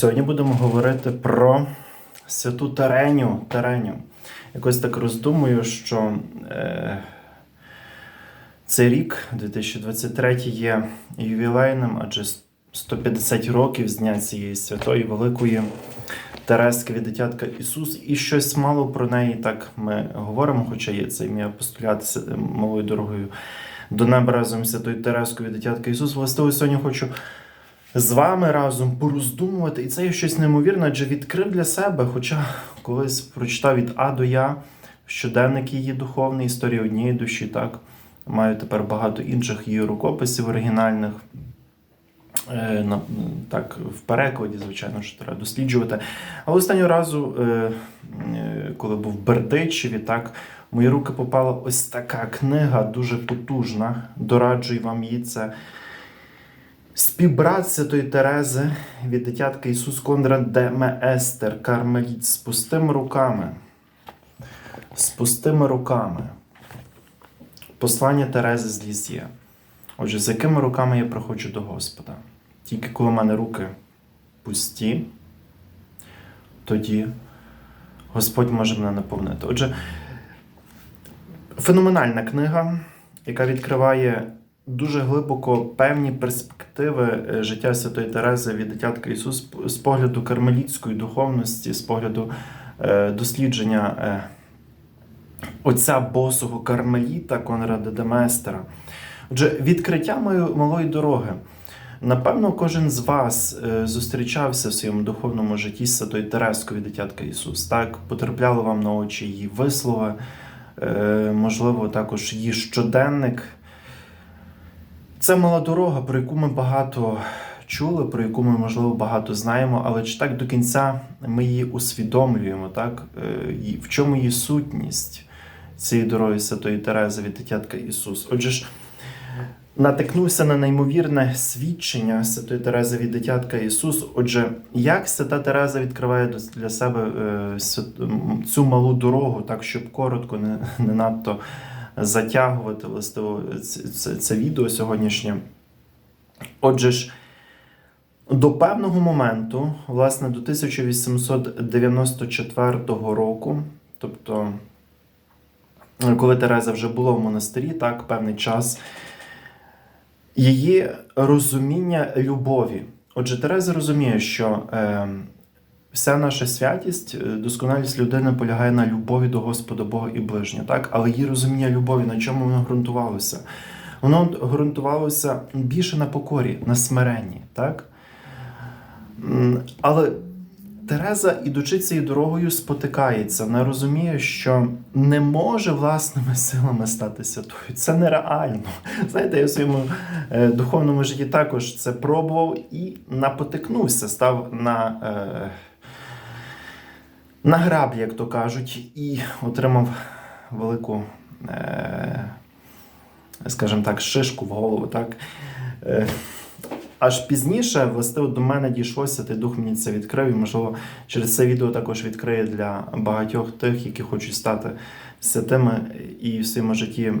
Сьогодні будемо говорити про святу Тереню. Тереню. Якось так роздумую, що е, цей рік, 2023, є ювілейним, адже 150 років з дня цієї святої великої Терески від дитятка Ісус, і щось мало про неї так ми говоримо, хоча є цей мій апостолят з- малою дорогою до неба разом з святою Терескою від дитятка Ісус. Властиво сьогодні хочу з вами разом пороздумувати. І це є щось неймовірне, адже відкрив для себе, хоча колись прочитав від А до Я щоденник її духовний, історія однієї душі, так. Маю тепер багато інших її рукописів оригінальних. Е, Так, в перекладі, звичайно, що треба досліджувати. Але останнього разу, е, е, коли був в Бердичеві, так, в мої руки попала ось така книга, дуже потужна. Дораджую вам її. Це Співбрат Святої Терези від дитятка Ісус Конрад де Меестер, Кармеліт з пустими руками. З пустими руками. Послання Терези з Лізє. Отже, з якими руками я приходжу до Господа? Тільки коли в мене руки пусті, тоді Господь може мене наповнити. Отже, феноменальна книга, яка відкриває дуже глибоко певні перспективи е, життя Святої Терези від дитятка Ісус з погляду кармелітської духовності, з погляду е, дослідження е, отця босого кармеліта Конрада де Местера. Отже, відкриття малої дороги. Напевно, кожен з вас зустрічався в своєму духовному житті з Святою Терескою дитятка Ісус. Так, потрапляли вам на очі її вислови, можливо, також її щоденник. Це мала дорога, про яку ми багато чули, про яку ми, можливо, багато знаємо, але чи так до кінця ми її усвідомлюємо, так? Е, В чому її сутність цієї дороги Святої Терези від дитятка Ісус? Отже ж, натикнувся на неймовірне свідчення Святої Терези від дитятка Ісус. Отже, як Свята Тереза відкриває для себе е, цю малу дорогу, так щоб коротко, не надто затягувати властиво це, це, відео сьогоднішнє. Отже ж, до певного моменту, власне, до 1894 року, тобто, коли Тереза вже була в монастирі, так, певний час, її розуміння любові. Отже, Тереза розуміє, що е, вся наша святість, е, досконалість людини полягає на любові до Господа Бога і ближнього, так? Але її розуміння любові, на чому воно ґрунтувалося? Воно ґрунтувалося більше на покорі, на смиренні, так? Але Тереза, ідучи цією дорогою, спотикається. Вона розуміє, що не може власними силами стати святою. Це нереально. Знаєте, я в своєму е, духовному житті також це пробував і напотикнувся, став на, е, на як то кажуть, і отримав велику, е, скажімо так, шишку в голову. Так? Е, Аж пізніше, власне, до мене дійшлося, той дух мені це відкрив, і, можливо, через це відео також відкриє для багатьох тих, які хочуть стати святими, і в своєму житті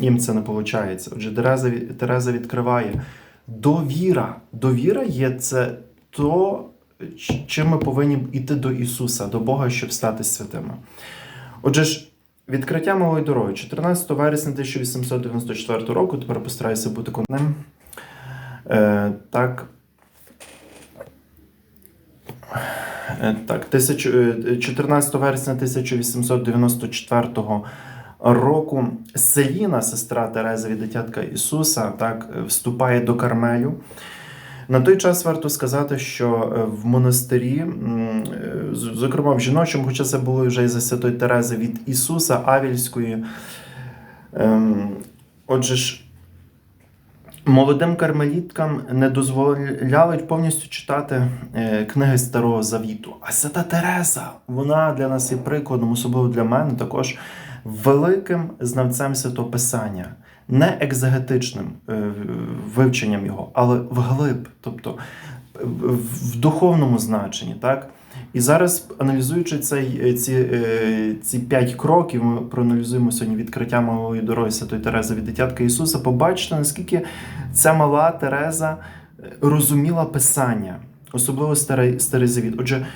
їм це не виходить. Отже, Тереза, Тереза відкриває довіра. Довіра є це то, чим ми повинні йти до Ісуса, до Бога, щоб стати святими. Отже ж, відкриття малої дороги, 14 вересня 1894 року, тепер постараюся бути конним. Е, так. Е, Так, е, 14 вересня 1894 року Селіна, сестра Терези від дитятка Ісуса, так, е, вступає до Кармелю. На той час варто сказати, що е, в монастирі, е, зокрема в жіночому, хоча це було вже і за Святої Терези від Ісуса Авільської. ем, Отже ж, Молодим кармеліткам не дозволяли повністю читати е, книги Старого Завіту. А Свята Тереза, вона для нас є прикладом, особливо для мене, також великим знавцем святого Писання, не екзегетичним е, вивченням його, але вглиб, тобто в, духовному значенні. так? І зараз, аналізуючи цей, ці, е, ці п'ять кроків, ми проаналізуємо сьогодні відкриття малої дороги Святої Терези від дитятка Ісуса, побачите, наскільки ця мала Тереза е, розуміла Писання. особливо старий, завіт. Отже,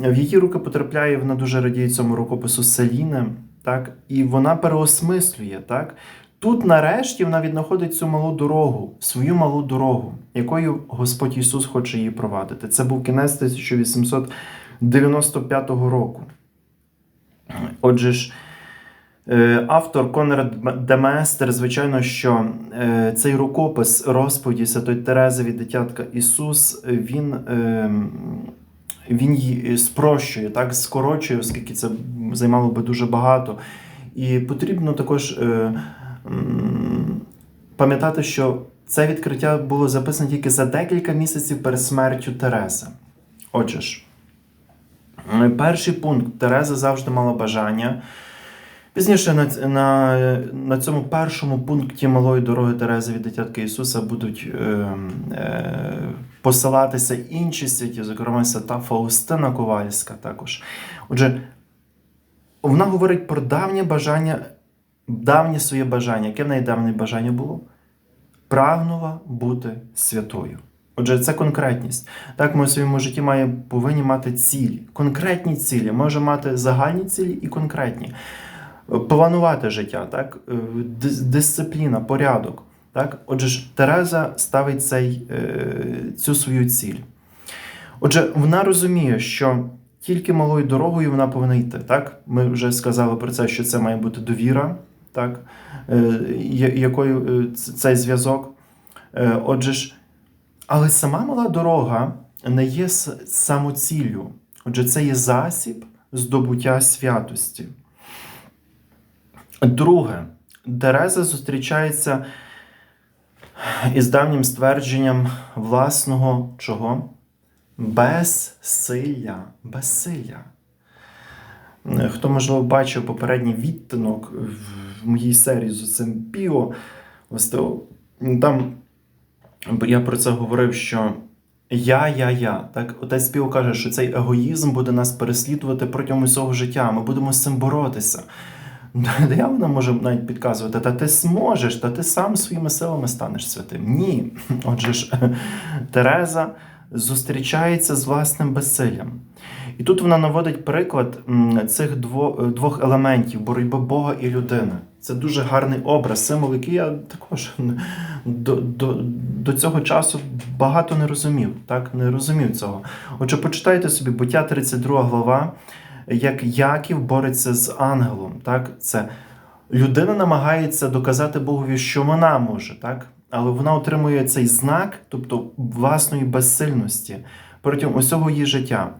в її руки потрапляє, вона дуже радіє цьому рукопису Селіни, так, і вона переосмислює, так. Тут, нарешті, вона віднаходить цю малу дорогу, свою малу дорогу, якою Господь Ісус хоче її провадити. Це був кінець 1895 року. Отже ж, е, автор Конрад Деместер, звичайно, що е, цей рукопис розповіді Святої Терези від дитятка Ісус, він, е, він її спрощує, так, скорочує, оскільки це займало би дуже багато. І потрібно також е, пам'ятати, що це відкриття було записане тільки за декілька місяців перед смертю Терези. Отже ж, е, перший пункт Тереза завжди мала бажання. Пізніше на, на, на цьому першому пункті малої дороги Терези від дитятки Ісуса будуть е, е, посилатися інші святі, зокрема свята Фаустина Ковальська також. Отже, вона говорить про давнє бажання, давнє своє бажання. Яке в неї давнє бажання було? Прагнула бути святою. Отже, це конкретність. Так, ми у своєму житті маємо, повинні мати цілі, конкретні цілі. Може мати загальні цілі і конкретні. Планувати життя, так? Е, дисципліна, порядок. Так? Отже ж, Тереза ставить цей, е, цю свою ціль. Отже, вона розуміє, що тільки малою дорогою вона повинна йти. Так? Ми вже сказали про це, що це має бути довіра, так? Е, якою е, цей зв'язок. Е, Отже ж, але сама мала дорога не є самоціллю. Отже, це є засіб здобуття святості. Друге, Тереза зустрічається із давнім ствердженням власного чого? Безсилля. Безсилля. Хто, можливо, бачив попередній відтинок в моїй серії з цим Піо, то, там я про це говорив, що я, я, я. Так, отець Піо каже, що цей егоїзм буде нас переслідувати протягом усього життя. Ми будемо з цим боротися. Диявол може навіть підказувати, та ти зможеш, та ти сам своїми силами станеш святим. Ні. Отже ж, Тереза зустрічається з власним безсиллям. І тут вона наводить приклад цих двох елементів боротьби Бога і людини. Це дуже гарний образ, символ, який я також до, до, до цього часу багато не розумів. Так, не розумів цього. Отже, почитайте собі буття 32 глава, як Яків бореться з ангелом. Так? Це людина намагається доказати Богові, що вона може, так? але вона отримує цей знак, тобто власної безсильності протягом усього її життя.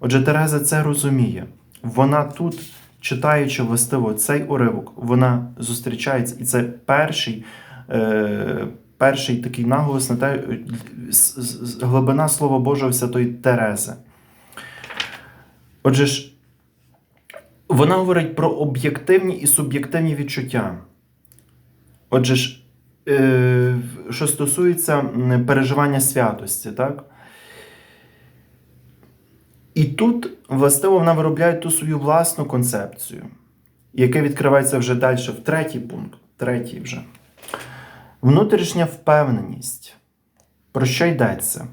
Отже, Тереза це розуміє. Вона тут, читаючи властиво цей уривок, вона зустрічається, і це перший, е, перший такий наголос на те, глибина Слова Божого Святої Терези. Отже ж, вона говорить про об'єктивні і суб'єктивні відчуття. Отже ж, е, що стосується переживання святості, так? І тут, властиво, вона виробляє ту свою власну концепцію, яка відкривається вже далі, в третій пункт, третій вже. Внутрішня впевненість. Про що йдеться?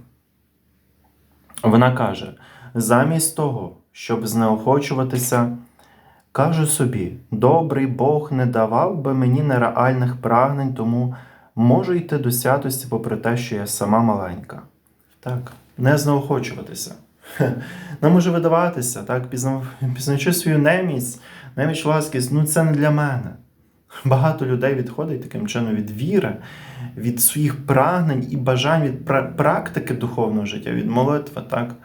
Вона каже: замість того, щоб знеохочуватися, кажу собі, добрий Бог не давав би мені нереальних прагнень, тому можу йти до святості, попри те, що я сама маленька. Так, не знеохочуватися. Нам може видаватися, так, пізнаючи свою немість, неміч ласкість, ну це не для мене. Багато людей відходить таким чином від віри, від своїх прагнень і бажань, від пра- практики духовного життя, від молитви, так?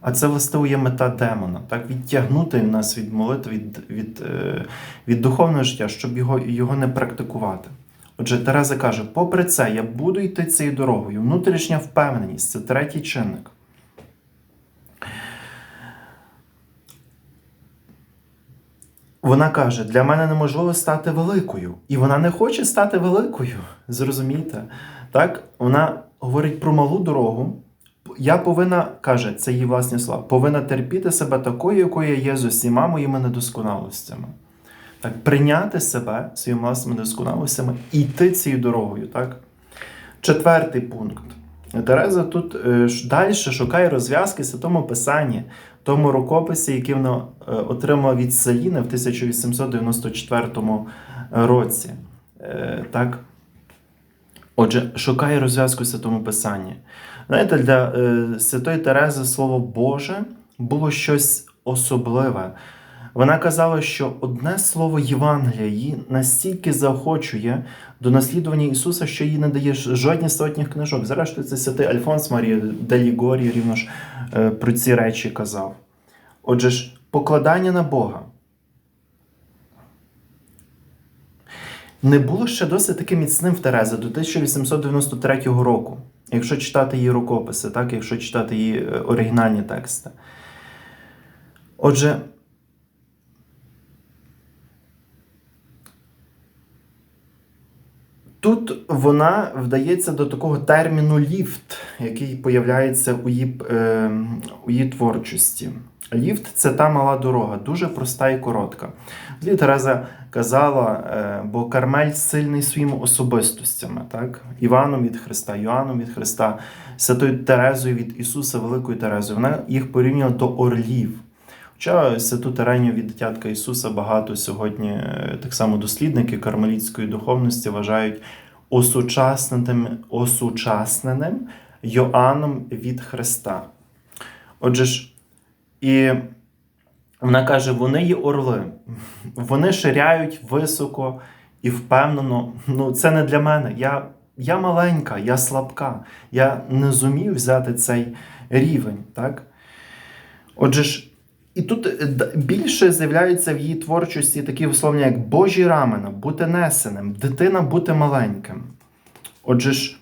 А це властиво є мета демона, так? Відтягнути нас від молитви, від, від, е, від духовного життя, щоб його, його не практикувати. Отже, Тереза каже: попри це, я буду йти цією дорогою. Внутрішня впевненість це третій чинник. Вона каже: для мене неможливо стати великою. І вона не хоче стати великою. Зрозумієте? Так? Вона говорить про малу дорогу. Я повинна, каже, це її власні слова, повинна терпіти себе такою, якою я є з усіма моїми недосконалостями. Так, прийняти себе своїми власними недосконалостями і йти цією дорогою. Так? Четвертий пункт. Тереза тут е, далі шукає розв'язки в Святому Писанні, тому рукописі, який вона е, отримала від Селіни в 1894 році. Е, Так? Отже, шукає розв'язку в Святому Писанні. Знаєте, для Святої Терези Слово Боже було щось особливе. Вона казала, що одне слово Євангелія її настільки заохочує до наслідування Ісуса, що їй не дає жодні сотніх книжок. Зрештою, це святий Альфонс Марія Делігорі рівно ж е, про ці речі казав. Отже ж, покладання на Бога. Не було ще досить таки міцним в Терези до 1893 року, якщо читати її рукописи, так, якщо читати її е, оригінальні тексти. Отже, Тут вона вдається до такого терміну ліфт, який появляється у її, е, у її творчості. Ліфт це та мала дорога, дуже проста і коротка. Тоді Тереза казала, е, бо Кармель сильний своїми особистостями, так? Іваном від Христа, Йоанном від Христа, Святою Терезою від Ісуса, Великою Терезою. Вона їх порівняла до орлів. Хоча святу Тереню від дитятка Ісуса багато сьогодні е, так само дослідники кармелітської духовності вважають осучасненим, осучасненим Йоанном від Христа. Отже ж, і вона каже: вони є орли, вони ширяють високо і впевнено. Ну, це не для мене. Я, я маленька, я слабка, я не зумів взяти цей рівень. Так? Отже ж. І тут е, більше з'являються в її творчості такі висловлення, як Божі рамена, бути несеним, дитина бути маленьким. Отже ж,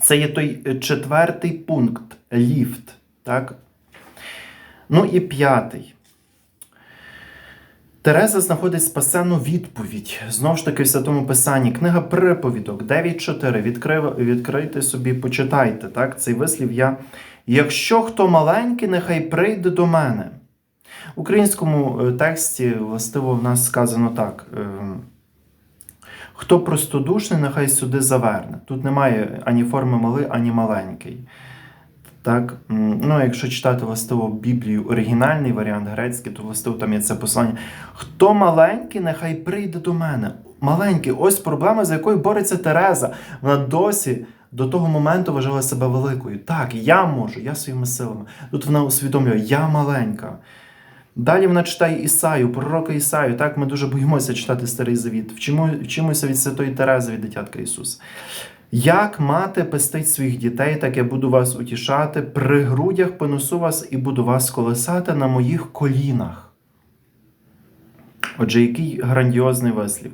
це є той е, четвертий пункт ліфт. Так? Ну і п'ятий. Тереза знаходить спасенну відповідь. Знову ж таки, в Святому Писанні. Книга приповідок 9.4. Відкрив, відкрийте собі, почитайте. Так? Цей вислів я. Якщо хто маленький, нехай прийде до мене. В українському е, тексті, властиво, в нас сказано так. е, Хто простодушний, нехай сюди заверне. Тут немає ані форми малий, ані маленький. Так, ну, якщо читати властиво Біблію, оригінальний варіант грецький, то властиво там є це послання. Хто маленький, нехай прийде до мене. Маленький, ось проблема, за якою бореться Тереза. Вона досі до того моменту вважала себе великою. Так, я можу, я своїми силами. Тут вона усвідомлює, я маленька. Далі вона читає Ісаю, пророка Ісаю. Так, ми дуже боїмося читати Старий Завіт. Вчимо, вчимося від Святої Терези, від дитятка Ісуса. Як мати пестить своїх дітей, так я буду вас утішати, при грудях понесу вас і буду вас колесати на моїх колінах. Отже, який грандіозний вислів.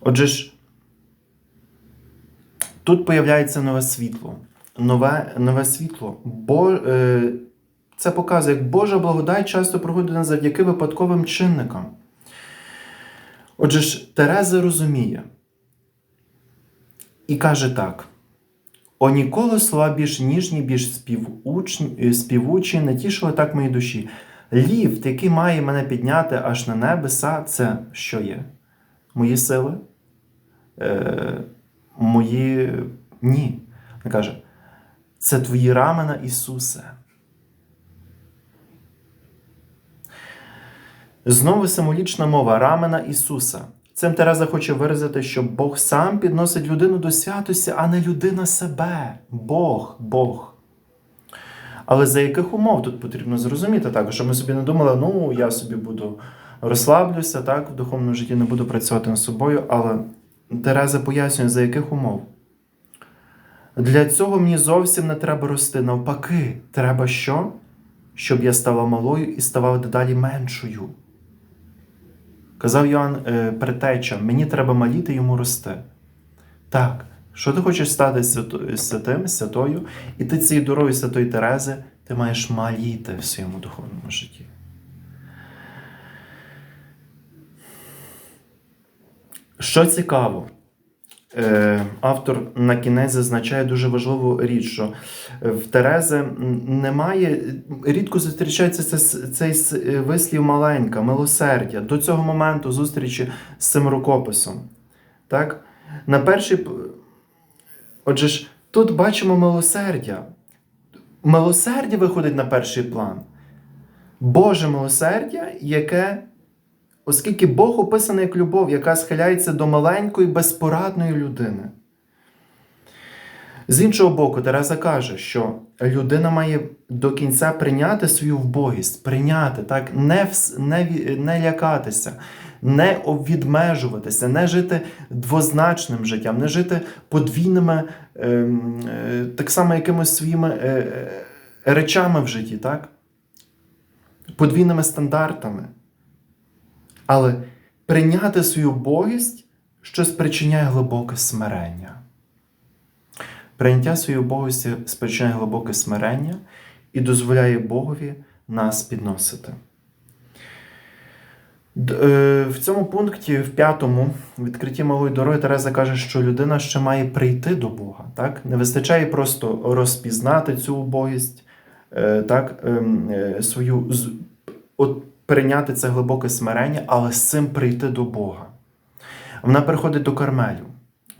Отже ж, тут появляється нове світло. Нове, нове світло. Бо, е, це показує, як Божа благодать часто проходить завдяки випадковим чинникам. Отже ж, Тереза розуміє і каже так: О, ніколи слова більш ніжні, більш співучі не тішили так моїй душі. Ліфт, який має мене підняти аж на небеса, це що є? Мої сили? Е, мої ні. Він каже, це твої рамена Ісусе. Знову символічна мова рамена Ісуса. Цим Тереза хоче виразити, що Бог сам підносить людину до святості, а не людина себе. Бог, Бог. Але за яких умов тут потрібно зрозуміти так, щоб ми собі не думали, ну я собі буду розслаблюся, так, в духовному житті не буду працювати над собою, але Тереза пояснює, за яких умов. Для цього мені зовсім не треба рости. Навпаки, треба що? Щоб я стала малою і ставала дедалі меншою. Казав Йоанн е, Претеча, мені треба маліти йому рости. Так, що ти хочеш стати святим, святою, і ти цією дорогою Святої Терези ти маєш маліти в своєму духовному житті. Що цікаво, е, автор на кінець зазначає дуже важливу річ, що в Терези немає, рідко зустрічається це- цей е, вислів маленька, милосердя до цього моменту зустрічі з цим рукописом. Так? На перший Отже ж, тут бачимо милосердя. Милосердя виходить на перший план. Боже милосердя, яке, оскільки Бог описаний як любов, яка схиляється до маленької, безпорадної людини. З іншого боку, Тереза каже, що людина має до кінця прийняти свою вбогість, прийняти, так, не, не, не лякатися, не відмежуватися, не жити двозначним життям, не жити подвійними, ем, е, так само якимось своїми е, е, речами в житті, так? подвійними стандартами. Але прийняти свою вбогість, що спричиняє глибоке смирення. Прийняття своєї убогості спричиняє глибоке смирення і дозволяє Богові нас підносити. Е, В цьому пункті, в п'ятому відкритті малої дороги, Тереза каже, що людина ще має прийти до Бога. Так? Не вистачає просто розпізнати цю убогість, е, так? ем, е, свою, от, прийняти це глибоке смирення, але з цим прийти до Бога. Вона приходить до Кармелю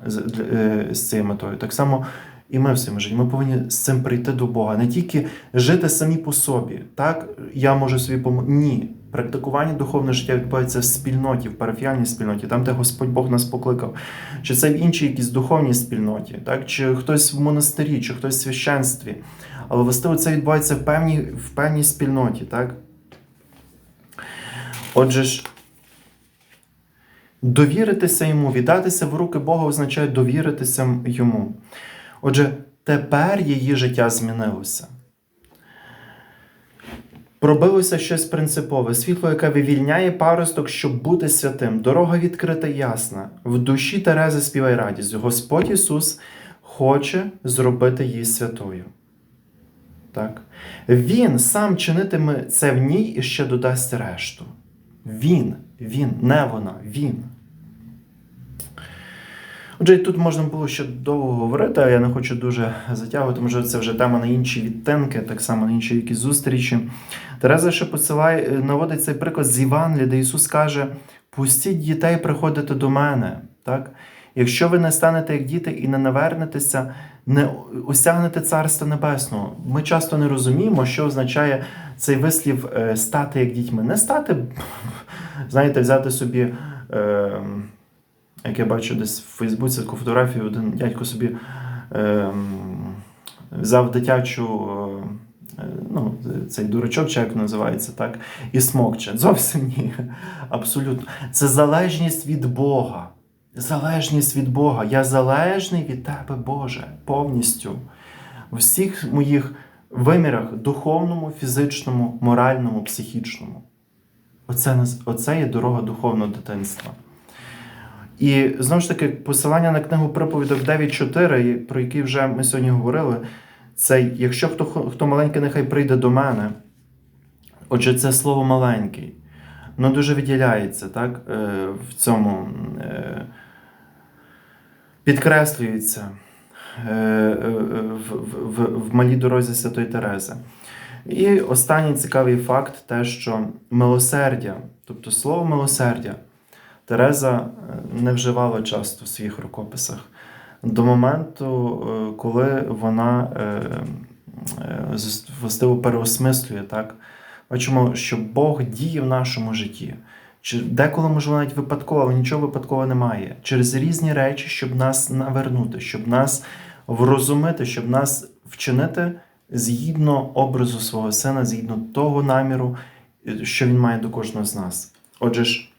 з, е, з цією метою. Так само і ми в своєму житті. Ми повинні з цим прийти до Бога. Не тільки жити самі по собі. Так, я можу собі допомогти. Ні. Практикування духовного життя відбувається в спільноті, в парафіальній спільноті, там, де Господь Бог нас покликав. Чи це в іншій якійсь духовній спільноті, так? чи хтось в монастирі, чи хтось в священстві. Але властиво це відбувається в певній, в певній спільноті. Так? Отже ж, довіритися йому, віддатися в руки Бога означає довіритися йому. Отже, тепер її життя змінилося. Пробилося щось принципове, світло, яке вивільняє паросток, щоб бути святим. Дорога відкрита і ясна. В душі Терези співає радість. Господь Ісус хоче зробити її святою. Так? Він сам чинитиме це в ній і ще додасть решту. Він, він, не вона, він. Отже, тут можна було ще довго говорити, а я не хочу дуже затягувати, може це вже тема на інші відтинки, так само на інші якісь зустрічі. Тереза ще посилає, е, наводить цей приклад з Івангелія, де Ісус каже: пустіть дітей приходити до мене. Так? Якщо ви не станете як діти і не навернетеся, не осягнете Царства Небесного. Ми часто не розуміємо, що означає цей вислів е, стати як дітьми. Не стати, знаєте, взяти собі. Е, як я бачу десь в Фейсбуці таку фотографію, один дядько собі е, взяв дитячу, е, ну, цей дурачок, чи як називається, так, і смокче. Зовсім ні. Абсолютно. Це залежність від Бога. Залежність від Бога. Я залежний від Тебе, Боже, повністю. У всіх моїх вимірах духовному, фізичному, моральному, психічному. Оце, оце є дорога духовного дитинства. І знову ж таки, посилання на книгу приповідок 9.4, про який вже ми сьогодні говорили, це якщо хто, хто маленький, нехай прийде до мене. Отже, це слово маленький. Воно дуже виділяється так, е, в цьому е, підкреслюється е, е, в, в, в, малій дорозі Святої Терези. І останній цікавий факт те, що милосердя, тобто слово милосердя, Тереза е, не вживала часто в своїх рукописах до моменту, коли вона властиво переосмислює так. Бачимо, що Бог діє в нашому житті. Чи деколи, можливо, навіть випадково, але нічого випадкового немає. Через різні речі, щоб нас навернути, щоб нас врозумити, щоб нас вчинити згідно образу свого сина, згідно того наміру, е, що він має до кожного з нас. Отже ж,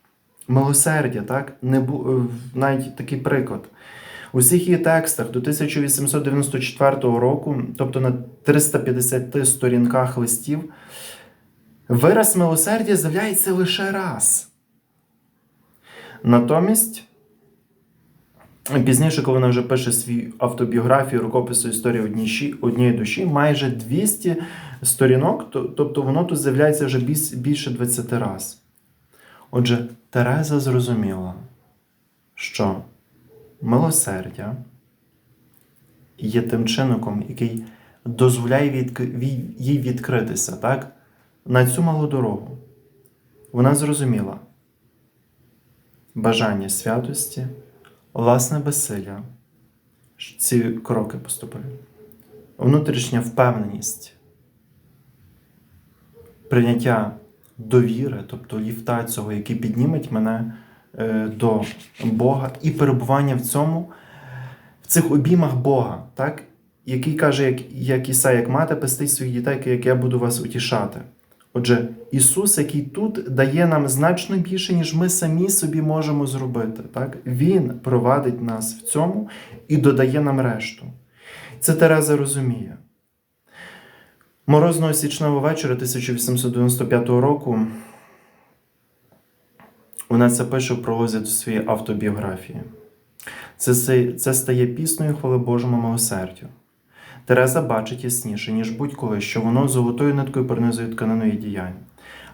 милосердя, так? Не бу... е, навіть такий приклад. У всіх її текстах до 1894 року, тобто на 350 сторінках листів, вираз милосердя з'являється лише раз. Натомість, пізніше, коли вона вже пише свою автобіографію, рукопису історії одніші- однієї душі, майже 200 сторінок, то- тобто воно тут з'являється вже більше 20 разів. Отже, Тереза зрозуміла, що милосердя є тим чинником, який дозволяє відк- їй відкритися так? на цю малу дорогу. Вона зрозуміла бажання святості, власне безсилля, ці кроки поступаю. Внутрішня впевненість, прийняття довіри, тобто ліфта цього, який підніметь мене е, до Бога, і перебування в цьому, в цих обіймах Бога, так? який каже, як, як Іса, як мати пестить своїх дітей, як я буду вас утішати. Отже, Ісус, який тут дає нам значно більше, ніж ми самі собі можемо зробити. Так? Він провадить нас в цьому і додає нам решту. Це Тереза розуміє. Морозного січного вечора 1895 року вона це пише в пролозі до своєї автобіографії. Це, це стає піснею хвали Божому милосердю. Тереза бачить ясніше, ніж будь-коли, що воно золотою ниткою пронизує тканину її діянь.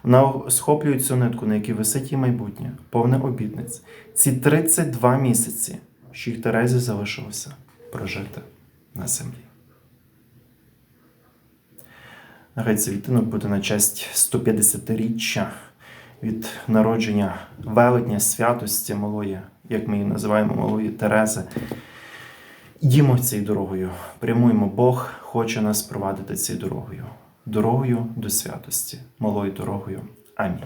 Вона схоплює цю нитку, на якій висить її майбутнє, повне обітниць. Ці 32 місяці, що їх Терезі залишилося прожити на землі. Нехай цей відтинок буде на честь 150-річчя від народження велетня святості малої, як ми її називаємо, малої Терези. Йдімо цією дорогою, прямуємо. Бог хоче нас провадити цією дорогою, дорогою до святості, малою дорогою. Амінь.